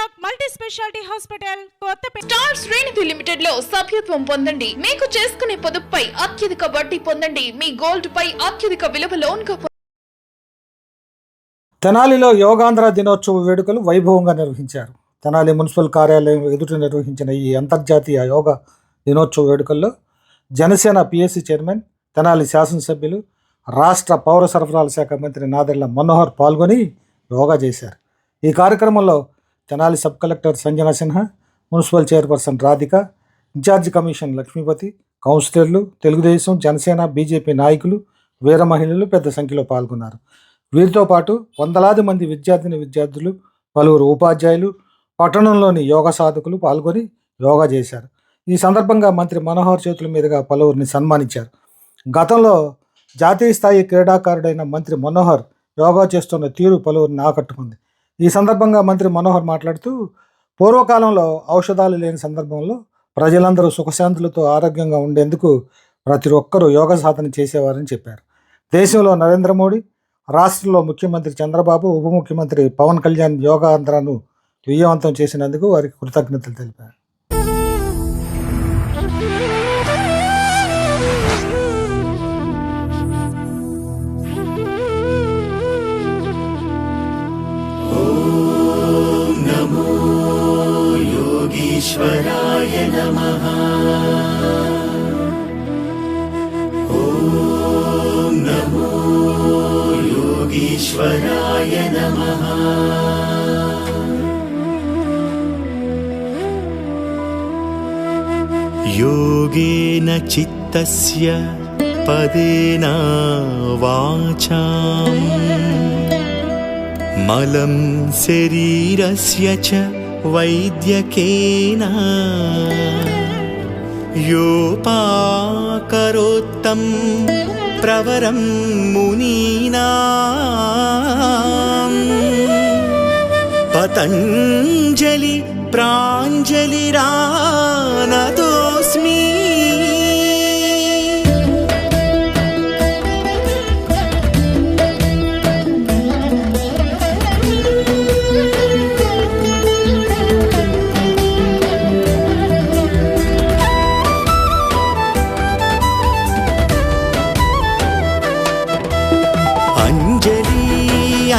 Vinayak multi speciality hospital star శ్రేణిధి లిమిటెడ్లో సభ్యత్వం పొందండి. మీకు చేసుకునే పొదుపుపై అత్యధిక వడ్డీ పొందండి. మీ గోల్డ్ పై అత్యధిక విలువ లోన్ తెనాలిలో యోగాంధ్ర దినోత్సవ వేడుకలు వైభవంగా నిర్వహించారు. తెనాలి మున్సిపల్ కార్యాలయం ఎదుట నిర్వహించిన ఈ అంతర్జాతీయ యోగా దినోత్సవ వేడుకల్లో జనసేన పిఎస్సి చైర్మన్ తెనాలి శాసనసభ్యులు రాష్ట్ర పౌర సరఫరాల శాఖ మంత్రి నాదెళ్ళ మనోహర్ పాల్గొని యోగా చేశారు. ఈ కార్యక్రమంలో Tenali sub collector Sanjana Sinha municipal chairperson Radhika in charge commission Lakshmipathi కౌన్సిలర్లు తెలుగుదేశం జనసేన బీజేపీ నాయకులు వీర మహిళలు పెద్ద సంఖ్యలో పాల్గొన్నారు. వీరితో పాటు వందలాది మంది విద్యార్థిని విద్యార్థులు పలువురు ఉపాధ్యాయులు పట్టణంలోని యోగా సాధకులు పాల్గొని యోగా చేశారు. ఈ సందర్భంగా మంత్రి మనోహర్ చేతుల మీదుగా పలువురిని సన్మానించారు. గతంలో జాతీయ స్థాయి క్రీడాకారుడైన మంత్రి మనోహర్ యోగా చేస్తున్న తీరు పలువురిని ఆకట్టుకుంది. ఈ సందర్భంగా మంత్రి మనోహర్ మాట్లాడుతూ పూర్వకాలంలో ఔషధాలు లేని సందర్భంలో ప్రజలందరూ సుఖశాంతులతో ఆరోగ్యంగా ఉండేందుకు ప్రతి ఒక్కరూ యోగ సాధన చేసేవారని చెప్పారు. దేశంలో నరేంద్ర మోడీ రాష్ట్రంలో ముఖ్యమంత్రి చంద్రబాబు ఉప ముఖ్యమంత్రి పవన్ కళ్యాణ్ యోగాంధ్రాను విజయవంతం చేసినందుకు వారికి కృతజ్ఞతలు తెలిపారు. योगीश्वराय नमः। ॐ नमो योगीश्वराय नमः। योगेन चित्तस्य पदेन वाचाम्। मलं शरीरस्य च वैद्यकेन योपाकरोत्तं प्रवरं मुनीनाम् पतञ्जलि प्राञ्जलिरानतोऽस्मि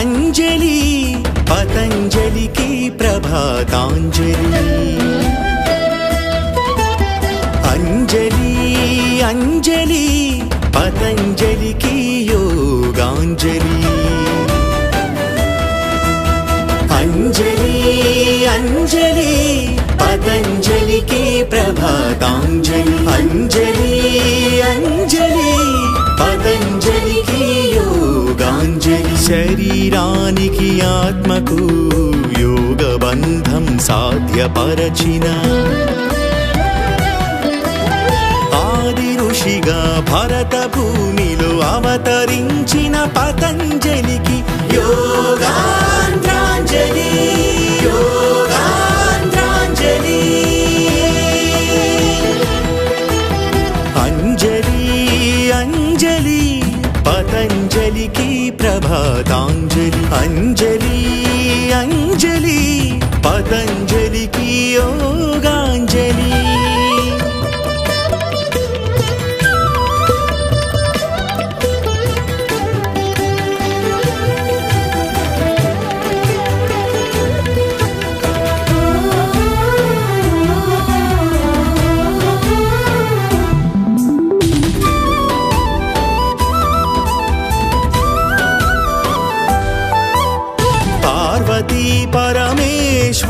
అంజలి పతంజలికి ప్రభాతాంజలి. అంజలి అంజలి పతంజలికి యోగాంజలి. అంజలి అంజలి పతంజలి సాధ్యపరచిన ఆది ఋషిగా భరత భూమిలో అవతరించిన పతంజలికి యోగాంధ్రాంజలి యోగాంధ్రాంజలి. అంజలి అంజలి పతంజలికి ప్రభాతాంజలి. అంజలి అంజలి పతంజలి.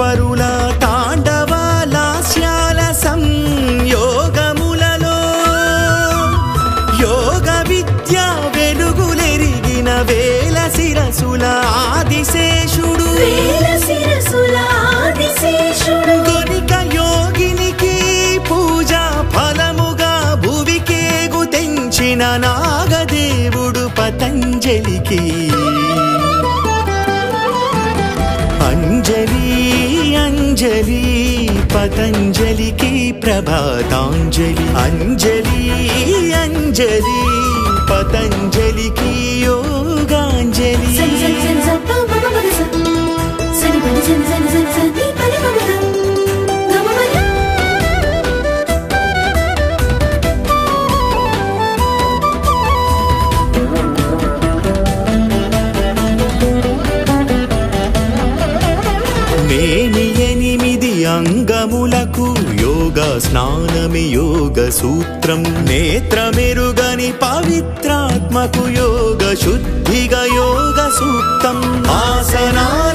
పరమేశ్వరుల తాండవ లాస్యాల సంయోగములలో యోగ విద్య వెలుగులెరిగిన వేల శిరసుల ఆదిశేషుడు. గొనిక యోగినికి పూజ ఫలముగా భువికేగు తెంచిన నాగదేవుడు పతంజలికి పతంజలికి ప్రభాతాంజలి అంజలి అంజలి పతంజలికి యోగాంజలి. மேனி எனிமிதி அங்க స్నానమి యోగ సూత్రం నేత్రమెరుగని పవిత్రాత్మకు యోగ శుద్ధిగ యోగ సూక్తం ఆసనా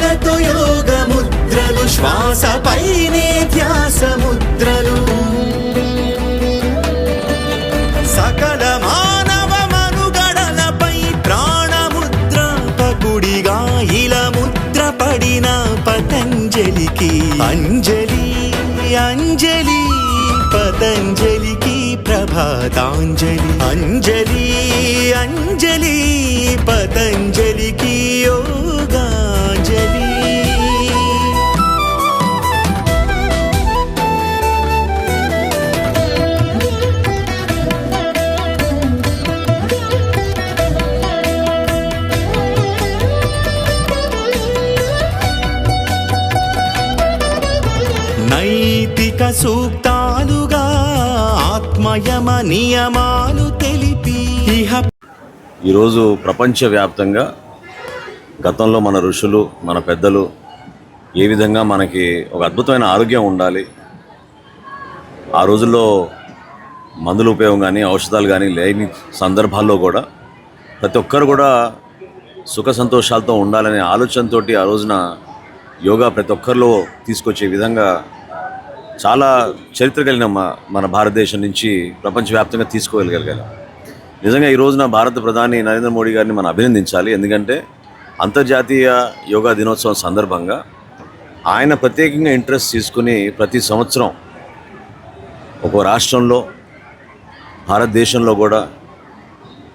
ప్రభాతాంజలి అంజలి అంజలి పతంజలికి యోగాంజలి. నైతిక సూక్త ఆత్మయమ నియమాలు తెలిపి ఈరోజు ప్రపంచవ్యాప్తంగా గతంలో మన ఋషులు మన పెద్దలు ఏ విధంగా మనకి ఒక అద్భుతమైన ఆరోగ్యం ఉండాలి ఆ రోజుల్లో మందుల ఉపయోగం కానీ ఔషధాలు కానీ లేని సందర్భాల్లో కూడా ప్రతి ఒక్కరు కూడా సుఖ సంతోషాలతో ఉండాలనే ఆలోచనతోటి ఆ రోజున యోగా ప్రతి ఒక్కరిలో తీసుకొచ్చే విధంగా చాలా చరిత్ర కలిగిన మన భారతదేశం నుంచి ప్రపంచవ్యాప్తంగా తీసుకువెళ్ళగలిగాం నిజంగా ఈ రోజున భారత ప్రధాని నరేంద్ర మోడీ గారిని మనం అభినందించాలి. ఎందుకంటే అంతర్జాతీయ యోగా దినోత్సవం సందర్భంగా ఆయన ప్రత్యేకంగా ఇంట్రెస్ట్ తీసుకుని ప్రతి సంవత్సరం ఒక రాష్ట్రంలో భారతదేశంలో కూడా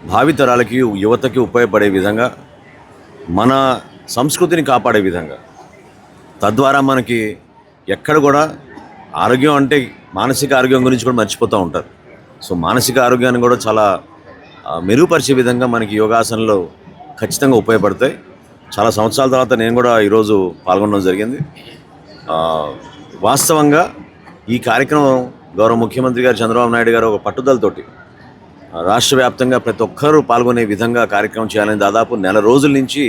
భావితరాలకి యువతకి ఉపయోగపడే విధంగా మన సంస్కృతిని కాపాడే విధంగా తద్వారా మనకి ఎక్కడ కూడా ఆరోగ్యం అంటే మానసిక ఆరోగ్యం గురించి కూడా మర్చిపోతూ ఉంటారు. సో మానసిక ఆరోగ్యాన్ని కూడా చాలా మెరుగుపరిచే విధంగా మనకి యోగాసనలు ఖచ్చితంగా ఉపయోగపడతాయి. చాలా సంవత్సరాల తర్వాత నేను కూడా ఈరోజు పాల్గొనడం జరిగింది. వాస్తవంగా ఈ కార్యక్రమం గౌరవ ముఖ్యమంత్రి గారు చంద్రబాబు నాయుడు గారు ఒక పట్టుదలతోటి రాష్ట్ర వ్యాప్తంగా ప్రతి ఒక్కరూ పాల్గొనే విధంగా కార్యక్రమం చేయాలని దాదాపు నెల రోజుల నుంచి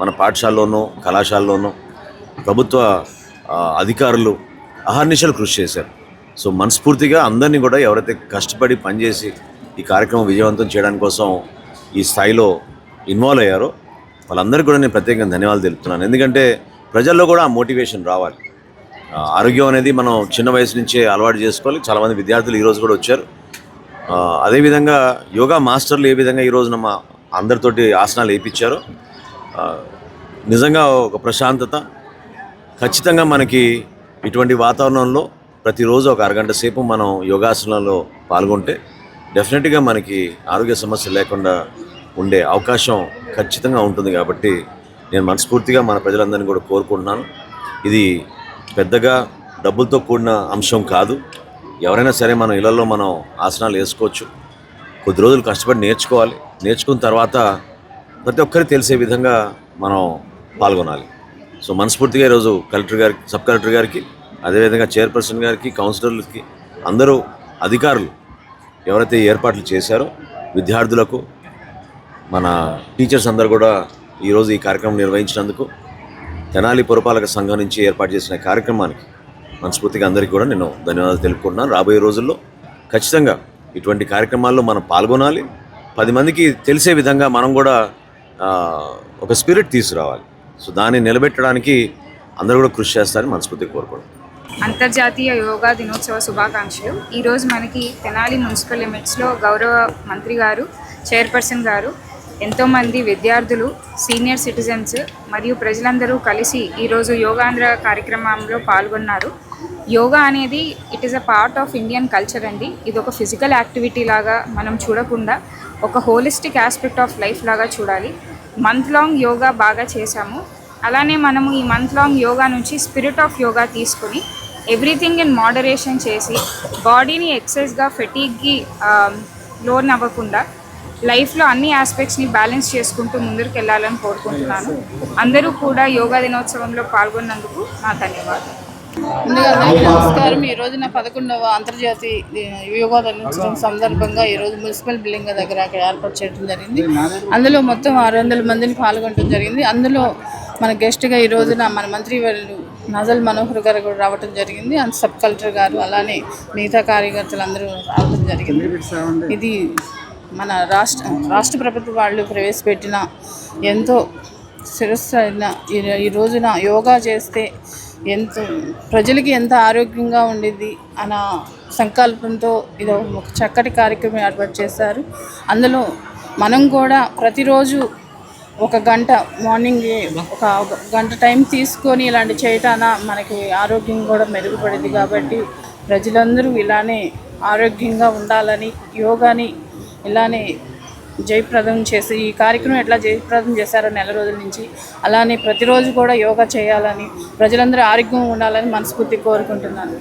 మన పాఠశాలలోనూ కళాశాలలోనూ ప్రభుత్వ అధికారులు అహర్నిశలు కృషి చేశారు. సో మనస్ఫూర్తిగా అందరినీ కూడా ఎవరైతే కష్టపడి పనిచేసి ఈ కార్యక్రమం విజయవంతం చేయడానికి కోసం ఈ స్థాయిలో ఇన్వాల్వ్ అయ్యారో వాళ్ళందరికీ కూడా నేను ప్రత్యేకంగా ధన్యవాదాలు తెలుపుతున్నాను. ఎందుకంటే ప్రజల్లో కూడా ఆ మోటివేషన్ రావాలి. ఆరోగ్యం అనేది మనం చిన్న వయసు నుంచే అలవాటు చేసుకోవాలి. చాలామంది విద్యార్థులు ఈరోజు కూడా వచ్చారు. అదేవిధంగా యోగా మాస్టర్లు ఏ విధంగా ఈ రోజున మా అందరితోటి ఆసనాలు వేయించారో నిజంగా ఒక ప్రశాంతత ఖచ్చితంగా మనకి ఇటువంటి వాతావరణంలో ప్రతిరోజు ఒక అరగంట సేపు మనం యోగాసనంలో పాల్గొంటే డెఫినెట్గా మనకి ఆరోగ్య సమస్య లేకుండా ఉండే అవకాశం ఖచ్చితంగా ఉంటుంది కాబట్టి నేను మనస్ఫూర్తిగా మన ప్రజలందరినీ కూడా కోరుకుంటున్నాను. ఇది పెద్దగా డబ్బులతో కూడిన అంశం కాదు. ఎవరైనా సరే మన ఇళ్ళలో మనం ఆసనాలు వేసుకోవచ్చు. కొద్ది రోజులు కష్టపడి నేర్చుకోవాలి. నేర్చుకున్న తర్వాత ప్రతి ఒక్కరికి తెలిసే విధంగా మనం పాల్గొనాలి. సో మనస్ఫూర్తిగా ఈరోజు కలెక్టర్ గారికి సబ్ కలెక్టర్ గారికి అదేవిధంగా చైర్పర్సన్ గారికి కౌన్సిలర్లకి అందరూ అధికారులు ఎవరైతే ఏర్పాట్లు చేశారో విద్యార్థులకు మన టీచర్స్ అందరూ కూడా ఈరోజు ఈ కార్యక్రమం నిర్వహించినందుకు తెనాలి పురపాలక సంఘం నుంచి ఏర్పాటు చేసిన కార్యక్రమానికి మనస్ఫూర్తిగా అందరికీ కూడా నేను ధన్యవాదాలు తెలుపుకుంటున్నాను. రాబోయే రోజుల్లో ఖచ్చితంగా ఇటువంటి కార్యక్రమాల్లో మనం పాల్గొనాలి. పది మందికి తెలిసే విధంగా మనం కూడా ఒక స్పిరిట్ తీసుకురావాలి. సో దాన్ని నిలబెట్టడానికి అందరూ కూడా కృషి చేస్తారని మనస్ఫూర్తిగా కోరుకోవడం అంతర్జాతీయ యోగా దినోత్సవ శుభాకాంక్షలు. ఈరోజు మనకి తెనాలి మున్సిపల్ లిమిట్స్లో గౌరవ మంత్రి గారు చైర్పర్సన్ గారు ఎంతోమంది విద్యార్థులు సీనియర్ సిటిజన్స్ మరియు ప్రజలందరూ కలిసి ఈరోజు యోగాంధ్ర కార్యక్రమంలో పాల్గొన్నారు. యోగా అనేది it is a part of Indian culture అండి. ఇది ఒక ఫిజికల్ యాక్టివిటీ లాగా మనం చూడకుండా ఒక హోలిస్టిక్ ఆస్పెక్ట్ ఆఫ్ లైఫ్ లాగా చూడాలి. మంత్ లాంగ్ యోగా బాగా చేశాము. అలానే మనము ఈ మంత్ లాంగ్ యోగా నుంచి స్పిరిట్ ఆఫ్ యోగా తీసుకుని ఎవ్రీథింగ్ ఇన్ మోడరేషన్ చేసి బాడీని ఎక్సెస్గా ఫెటీగ్కి um, లోన్ అవ్వకుండా లైఫ్లో అన్ని ఆస్పెక్ట్స్ని బ్యాలెన్స్ చేసుకుంటూ ముందుకు వెళ్ళాలని కోరుకుంటున్నాను. అందరూ కూడా యోగా దినోత్సవంలో పాల్గొన్నందుకు నా ధన్యవాదాలు. ముందుగా నమస్కారం. ఈరోజు రోజున పదకొండవ అంతర్జాతీయ యోగా దినోత్సవం సందర్భంగా ఈ రోజు మున్సిపల్ బిల్డింగ్ దగ్గర అక్కడ ఏర్పాటు చేయడం జరిగింది. అందులో మొత్తం ఆరు వందల మందిని పాల్గొనడం జరిగింది. అందులో మన గెస్ట్గా ఈ రోజున మన మంత్రి వాళ్ళు నజల్ మనోహర్ గారు కూడా రావటం జరిగింది. అండ్ సబ్ కలెక్టర్ గారు అలానే మిగతా కార్యకర్తలు అందరూ రావడం జరిగింది. ఇది మన రాష్ట్ర రాష్ట్ర ప్రభుత్వం వాళ్ళు ప్రవేశపెట్టిన ఎంతో శిరస్సు ఈ ఈ రోజున యోగా చేస్తే ఎంతో ప్రజలకి ఎంత ఆరోగ్యంగా ఉండేది అన్న సంకల్పంతో ఇది ఒక చక్కటి కార్యక్రమం ఏర్పాటు చేశారు. అందులో మనం కూడా ప్రతిరోజు ఒక గంట మార్నింగ్ ఒక గంట టైం తీసుకొని ఇలాంటి చేయటాన మనకి ఆరోగ్యం కూడా మెరుగుపడింది కాబట్టి ప్రజలందరూ ఇలానే ఆరోగ్యంగా ఉండాలని యోగాని ఇలానే జయప్రదం చేసి ఈ కార్యక్రమం ఎట్లా జయప్రదం చేశారో నెల రోజుల నుంచి. అలానే ప్రతిరోజు కూడా యోగా చేయాలని ప్రజలందరూ ఆరోగ్యంగా ఉండాలని మనస్ఫూర్తి కోరుకుంటున్నాను.